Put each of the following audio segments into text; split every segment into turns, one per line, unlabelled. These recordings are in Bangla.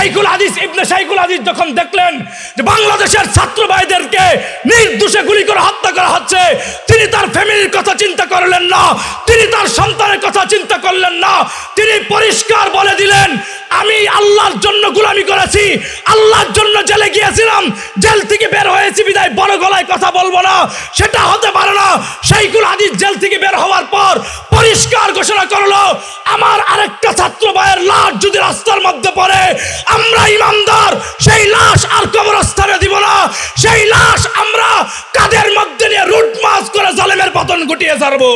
শাইকুল হাদিস, ইবনে শাইকুল হাদিস যখন দেখলেন যে বাংলাদেশের ছাত্র ভাইদেরকে নির্দোষে গুলি করে হত্যা করা হচ্ছে, তিনি তার ফ্যামিলির কথা চিন্তা করলেন না, তিনি তার সন্তানের কথা চিন্তা করলেন না, তিনি পরিষ্কার বলে দিলেন, আমি আল্লাহর জন্য গুলামি করেছি, আল্লাহর জন্য জেলে গিয়েছিলাম, জেল থেকে বের হয়েছি, বিদায় বড় গলায় কথা বলব না, সেটা হতে পারে না শাইকুল হাদিস জেল থেকে বের হওয়ার পর পরিষ্কার ঘোষণা করল, আমার আরেকটা ছাত্র ভাইয়ের লাশ যদি রাস্তার মধ্যে পড়ে, আমরা ইমানদার, সেই লাশ আর কবরস্থানে দিব না। সেই লাশ আমরা কাদের মধ্যে নিয়ে রুট মাস করে জালেমের পতন ঘটিয়ে ছাড়বো?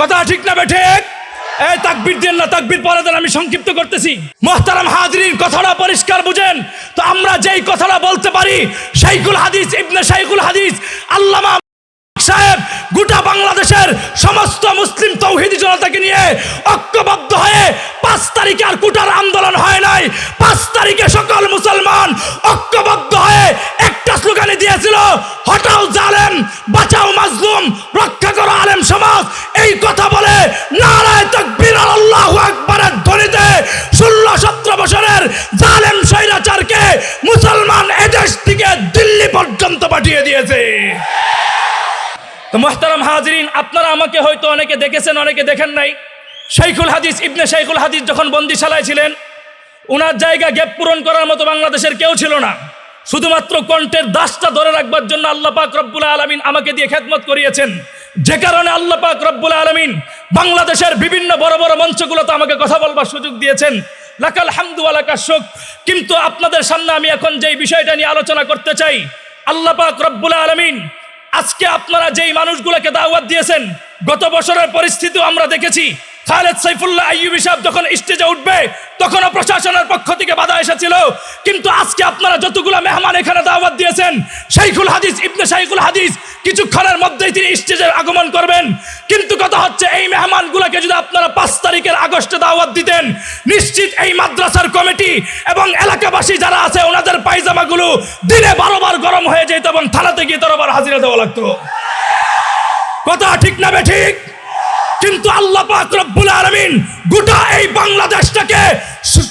কথা ঠিক না বেঠে? এই তাকবির দেন না, তাকবির পরে দেন, আমি সংক্ষিপ্ত করতেছি। মোহতারাম হাজরিন, কথাটা পরিষ্কার বুঝেন। তো আমরা যেই কথাটা বলতে পারি শাইকুল হাদিস, ইবনে শাইকুল হাদিস, আল্লামা সাহেব, গোটা বাংলাদেশের সমস্ত মুসলিম তৌহিদি জনতাকে নিয়ে ঐক্যবদ্ধ হয়ে পাঁচ তারিখে আর কুটার আন্দোলন হয় নাই। পাঁচ তারিখে সকল মুসলমান ঐক্যবদ্ধ হয়ে একটা স্লোগানে দিয়েছিল, হটাও জালেম, বাঁচাও মাজলুম, রক্ষা তো মোহতারাম হাজরিন, আপনারা আমাকে হয়তো অনেকে দেখেছেন, অনেকে দেখেন নাই। শাইখুল হাদিস, ইবনে শাইখুল হাদিস যখন বন্দিশালায় ছিলেন ওনার জায়গা গ্যাপ পূরণ করার মতো বাংলাদেশের কেউ ছিল না। শুধুমাত্র কণ্ঠের দাসটা ধরে রাখবার জন্য আল্লাহ পাক রব্বুল আলমিন আমাকে দিয়ে খেদমত করিয়েছেন। যে কারণে আল্লাহ পাক রব্বুল আলমিন বাংলাদেশের বিভিন্ন বড় বড় মঞ্চগুলোতে আমাকে কথা বলবার সুযোগ দিয়েছেন। লাকাল হামদু আলাকা শোক। কিন্তু আপনাদের সামনে আমি এখন যেই বিষয়টা নিয়ে আলোচনা করতে চাই, আল্লাহ পাক রব্বুল আলমিন আজকে আপনারা যেই মানুষগুলোকে দাওয়াত দিয়েছেন গত বছরের পরিস্থিতিও আমরা দেখেছি। খালেদ সাইফুল্লাহ আইয়ুবি সাহেব যখন স্টেজে উঠবে, তখনও প্রশাসনের পক্ষ থেকে বাধা এসেছিল। কিন্তু আজকে আপনারা যতগুলো মেহমান এখানে দাওয়াত দিয়েছেন, শাইখুল হাদিস, ইবনে শাইখুল হাদিস, কিছুক্ষণের মধ্যেই তিনি স্টেজে আগমন করবেন। কিন্তু কথা হচ্ছে, এই মেহমানগুলোকে যদি আপনারা পাঁচ তারিখের আগস্টে দাওয়াত দিতেন, নিশ্চিত এই মাদ্রাসার কমিটি এবং এলাকাবাসী যারা আছে, ওনাদের পায়জামাগুলো দিনে বারোবার গরম হয়ে যেত এবং থানাতে গিয়ে তরবার হাজিরা দেওয়া লাগতো। কথা ঠিক না বে ঠিক? কিন্তু আল্লাহ পাক রব্বুল গোটা এই বাংলাদেশটাকে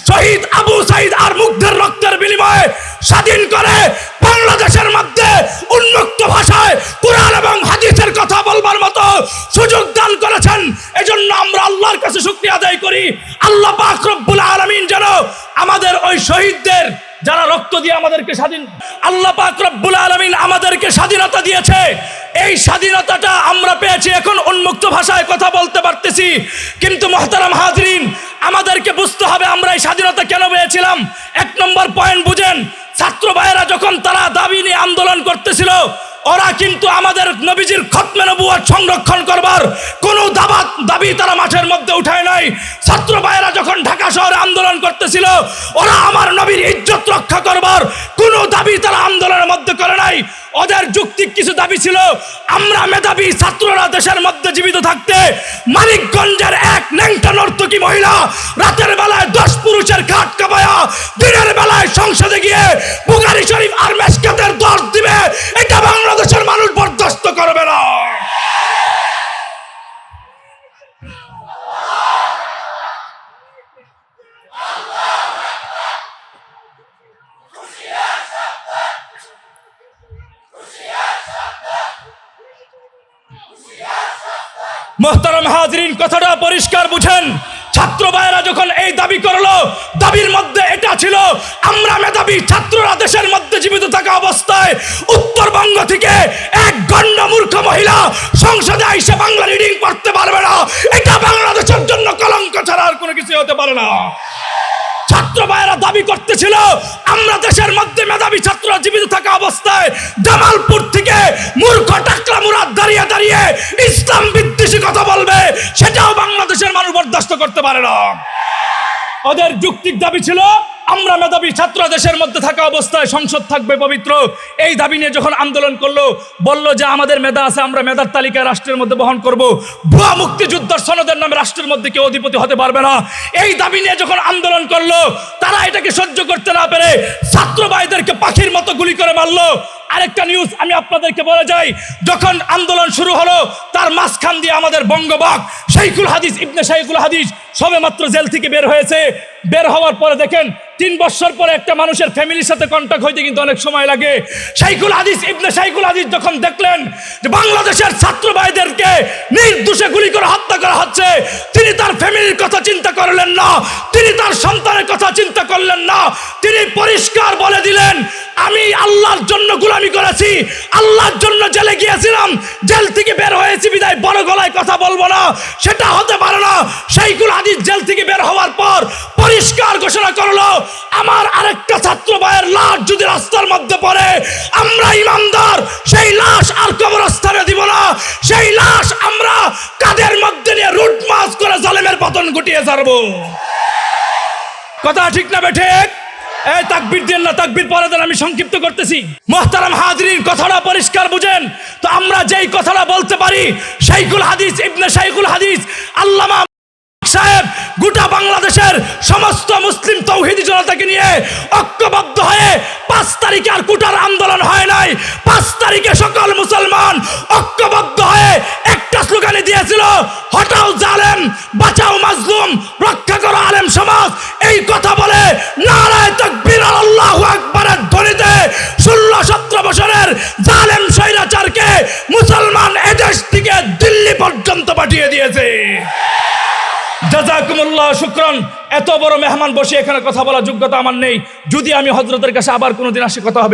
শহীদ আবু সাইদ আর মুগ্ধের রক্তের বিনিময়ে স্বাধীন করে বাংলাদেশের মধ্যে উন্মুক্ত ভাষায় কোরআন এবং হাদিসের কথা বলবার মতো সুযোগ দান করেছেন। এজন্য আমরা আল্লাহর কাছে শুকরিয়া আদায় করি। আল্লাহ পাক রব্বুল আলামিন যেন আমাদের ওই শহীদদের যারা রক্ত দিয়ে আমাদেরকে স্বাধীন আল্লাহ পাক রব্বুল আলামিন আমাদেরকে স্বাধীনতা দিয়েছে। এই স্বাধীনতাটা আমরা পেয়েছি, এখন উন্মুক্ত ভাষায় কথা বলতে পারতেছি। কিন্তু মহতারাম হাজরিন, আমাদেরকে বুঝতে হবে আমরা এই স্বাধীনতা কেন পেয়েছিলাম। এক নম্বর পয়েন্ট বুঝেন, ছাত্র ভাইয়েরা যখন তারা দাবি নিয়ে আন্দোলন করতেছিল, ওরা কিন্তু আমাদের নবীজির খতমে নবুয়ার সংরক্ষণ করবার কোনো দাবা, দাবি তারা মাঠের মধ্যে উঠায় নাই। ছাত্র ভাইয়েরা যখন ঢাকা শহরে আন্দোলন করতেছিল, ওরা আমার নবীর ইজ্জত রক্ষা করবার কোনো দাবি তারা নাই। ওদের যুক্তিক কিছু দাবি ছিল, আমরা মেধাবী ছাত্ররা দেশের মধ্যে জীবিত থাকতে মানিকগঞ্জের এক ন্যাংটা নর্তকী মহিলা রাতের বেলায় দশ পুরুষের খাট কাপায়া দিনের বেলায় সংসদে গিয়ে মোহতারাম হাজরিন, কথাটা পরিষ্কার বুঝেন। ছাত্র ভাইয়েরা যখন এই দাবি করল, দাবির মধ্যে এটা ছিল, আমরা মেধাবী ছাত্ররা দেশের মধ্যে জীবিত থাকা অবস্থায় উত্তরবঙ্গ থেকে এক গণ্ড মূর্খ মহিলা সংসদে আইসে বাংলা রিডিং করতে পারবে না। এটা বাংলাদেশের জন্য কলঙ্ক ছাড়া আর কোনো কিছু হতে পারে না। ছাত্র ভাইয়েরা দাবি করতেছিল, আমরা দেশের মধ্যে মেধাবী ছাত্র জীবিত থাকা অবস্থায় জামালপুর থেকে মূর্খ টাকলা মুরাদ দাঁড়িয়ে দাঁড়িয়ে ইসলাম বিদ্বেষী কথা বলবে, সেটাও বাংলাদেশের মানুষ বরদাস্ত করতে পারে না। ওদের যুক্তিক দাবি ছিল, আমরা মেধাবী ছাত্র দেশের মধ্যে থাকা অবস্থায় সংসদ থাকবে পবিত্র। এই দাবি নিয়ে যখন আন্দোলন করল, বলল যে আমাদের মেধা আছে, আমরা মেধার তালিকা রাষ্ট্রের মধ্যে বহন করব। ভুয়া মুক্তিযুদ্ধের সনদের নামে রাষ্ট্রের মধ্যে কেউ অধিপতি হতে পারবে না। এই দাবি নিয়ে যখন আন্দোলন করল, তারা এটাকে সহ্য করতে না পেরে ছাত্র ভাইদেরকে পাখির মতো গুলি করে মারলো। আরেকটা নিউজ আমি আপনাদেরকে বলে যাই। যখন আন্দোলন শুরু হলো, তার মাঝখান দিয়ে আমাদের বঙ্গবাগ শাইকুল হাদিস, ইবনে শাইকুল হাদিস সবে মাত্র জেল থেকে বের হয়েছে। বের হওয়ার পরে দেখেন, তিন বছর পরে একটা মানুষের ফ্যামিলির সাথে কন্ট্যাক্ট হইতে কিন্তু অনেক সময় লাগে। শাইকুল হাদিস, ইবনে শাইকুল হাদিস যখন দেখলেন যে বাংলাদেশের ছাত্র ভাইদেরকে নির্দোষে গুলি করে হত্যা করা হচ্ছে, তিনি তার ফ্যামিলির কথা চিন্তা করলেন না, তিনি তার সন্তানের কথা চিন্তা করলেন না, তিনি পরিষ্কার বলে দিলেন আমি আল্লাহর জন্য গুলামি করেছি, আল্লাহর জন্য জেলে গিয়েছিলাম, জেল থেকে বের হয়েছি, বিদায় বড় গলায় কথা বলব না, সেটা হতে পারে না। শাইকুল হাদিস জেল থেকে বের হওয়ার পর পরিষ্কার ঘোষণা করল, আমার আরেকটা ছাত্র ভাইয়ের লাশ যদি রাস্তার মধ্যে পড়ে, আমরা ইমানদার সেই লাশ আর কবরস্থানে দিব না। সেই লাশ আমরা কাদের মধ্যে নিয়ে রুট মাস করে জালেমের পতন ঘটিয়ে ছাড়বো। কথা ঠিক না বেঠে এই তাকবির দেন না, তাকবির পরে আমি সংক্ষিপ্ত করতেছি। মোহতারাম হাজরিন কথাটা পরিষ্কার বুঝেন। তো আমরা যেই কথাটা বলতে পারি শাইকুল হাদিস, ইবনে শাইকুল হাদিস, আল্লামা বাংলাদেশের সমস্ত মুসলিম তৌহিদি জনতাকে নিয়ে ঐক্যবদ্ধ হয়ে পাঁচ তারিখে আর কুটার আন্দোলন হয় নাই। পাঁচ তারিখে সকল মুসলমান ঐক্যবদ্ধ হয়ে একটা স্লোগানে দিয়েছিল, হটাও জালেম, বাঁচাও মাজলুম, রক্ষা করো আলেম সমাজ। এই কথা বলে নারায় তকবীর আল্লাহু আকবারের ধ্বনিতে ষোলো সতেরো বছরের জালেম জাজাকুমুল্লাহ শুক্রন, এত বড় মেহমান বসে এখানে কথা বলার যোগ্যতা আমার নেই। যদি আমি হজরতের কাছে আবার কোনোদিন আসি, কথা হবে